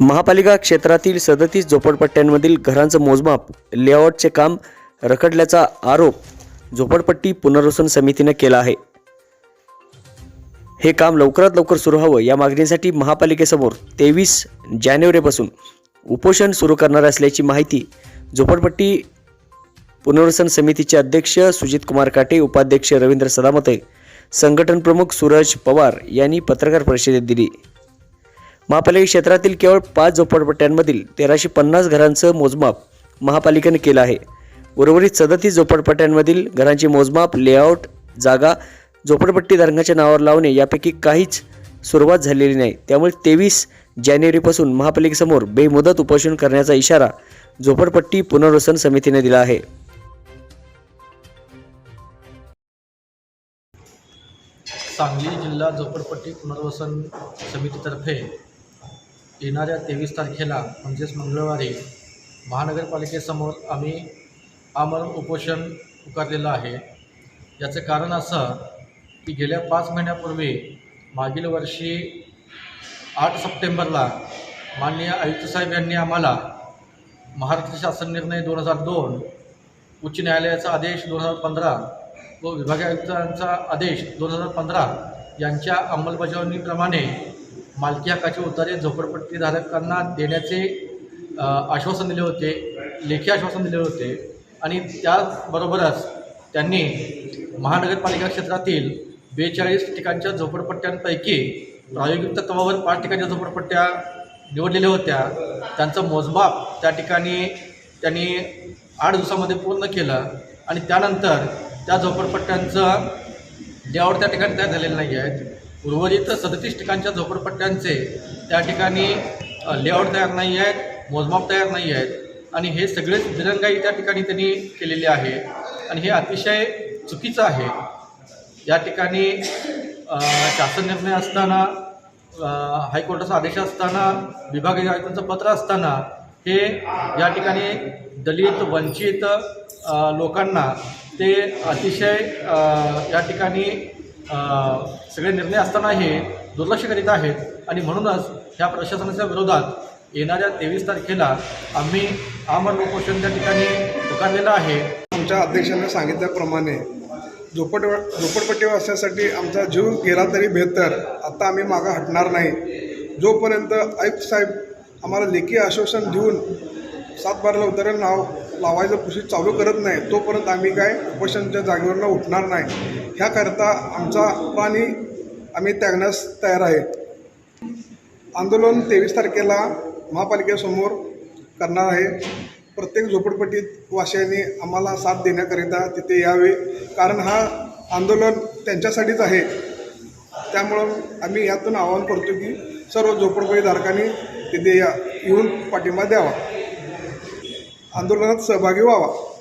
महापालिका क्षेत्रातील सदतीस झोपडपट्ट्यांमधील घरांचं मोजमाप लेआउटचे काम रखडल्याचा आरोप झोपडपट्टी पुनर्वसन समितीनं केला आहे. हे काम लवकरात लवकर सुरू व्हावं या मागणीसाठी महापालिकेसमोर तेवीस जानेवारीपासून उपोषण सुरू करणार असल्याची माहिती झोपडपट्टी पुनर्वसन समितीचे अध्यक्ष सुजित कुमार काटे उपाध्यक्ष रवींद्र सदामते संघटन प्रमुख सूरज पवार यांनी पत्रकार परिषदेत दिली. महापालिका क्षेत्रातील केवळ पाच झोपडपट्ट्यांमधील तेराशे पन्नास घरांचं मोजमाप महापालिकेने केलं आहे. उर्वरित सदतीस झोपडपट्ट्यांमधील घरांचे मोजमाप लेआउट जागा झोपडपट्टी धारकाच्या नावावर लावणे यापैकी काहीच सुरुवात झालेली नाही. त्यामुळे तेवीस जानेवारीपासून महापालिकेसमोर बेमुदत उपोषण करण्याचा इशारा झोपडपट्टी पुनर्वसन समितीने दिला आहे. सांगली जिल्हा झोपडपट्टी पुनर्वसन समितीतर्फे येणाऱ्या तेवीस तारखेला म्हणजेच मंगळवारी महानगरपालिकेसमोर आम्ही आमरण उपोषण पुकारलेलं आहे. याचं कारण असं की गेल्या पाच महिन्यापूर्वी मागील वर्षी आठ सप्टेंबरला माननीय आयुक्त साहेब यांनी आम्हाला महाराष्ट्र शासन निर्णय दोन हजार दोन उच्च न्यायालयाचा आदेश दोन हजार पंधरा व विभागीय आयुक्तांचा आदेश दोन हजार पंधरा यांच्या अंमलबजावणीप्रमाणे मालकी हक्काचे उतारे झोपडपट्टीधारकांना देण्याचे आश्वासन दिले होते लेखी आश्वासन दिले होते. आणि त्याचबरोबरच त्यांनी महानगरपालिका क्षेत्रातील बेचाळीस ठिकाणच्या झोपडपट्ट्यांपैकी प्रायोगिक तत्वावर पाच ठिकाणच्या झोपडपट्ट्या निवडलेल्या होत्या. त्यांचं मोजमाप त्या ठिकाणी त्यांनी आठ दिवसामध्ये पूर्ण केलं आणि त्यानंतर त्या झोपडपट्ट्यांचं लेआउट त्या ठिकाणी तयार झालेलं नाही आहेत उर्वरित सदतीस ठिकाणच्या झोपडपट्ट्यांचे त्या ठिकाणी लेआउट तयार नाही आहेत मोजमाप तयार नाही आहेत आणि हे सगळेच दिरंगाई त्या ठिकाणी त्यांनी केलेली आहे आणि हे अतिशय चुकीचं आहे. या ठिकाणी शासन निर्णय असताना हायकोर्टाचा आदेश असताना विभागीय आयुक्तांचं पत्र असताना हे या ठिकाणी दलित वंचित लोकांना ते अतिशय या ठिकाणी सगळे निर्णय असताना हे दुर्लक्ष करीत आहेत. आणि म्हणूनच ह्या प्रशासनाच्या विरोधात येणाऱ्या तेवीस तारखेला आम्ही आमरण उपोषण त्या ठिकाणी पुकारलेलं आहे. आमच्या अध्यक्षांना सांगितल्याप्रमाणे झोपट झोपडपट्टी वाचण्यासाठी आमचा जीव गेला तरी बेहतर. आत्ता आम्ही मागं हटणार नाही. जोपर्यंत आयुक्त साहेब आम्हाला लेखी आश्वासन देऊन सातबाराला उतरेल नाव हो, लावायचं कृषी चालू करत नाही तोपर्यंत आम्ही काय उपोषणच्या जागेवरनं उठणार नाही. ह्याकरता आमचा प्राणी आम्ही त्यागण्यास तयार आहे. आंदोलन तेवीस तारखेला महापालिकेसमोर करणार आहे. प्रत्येक झोपडपट्टीत वाशियांनी आम्हाला साथ देण्याकरिता तिथे यावे. कारण हा आंदोलन त्यांच्यासाठीच आहे. त्यामुळं आम्ही यातून आवाहन करतो की सर्व झोपडपट्टीधारकांनी तिथे या येऊन पाठिंबा द्यावा. आंदोलनात सहभागी व्हावा.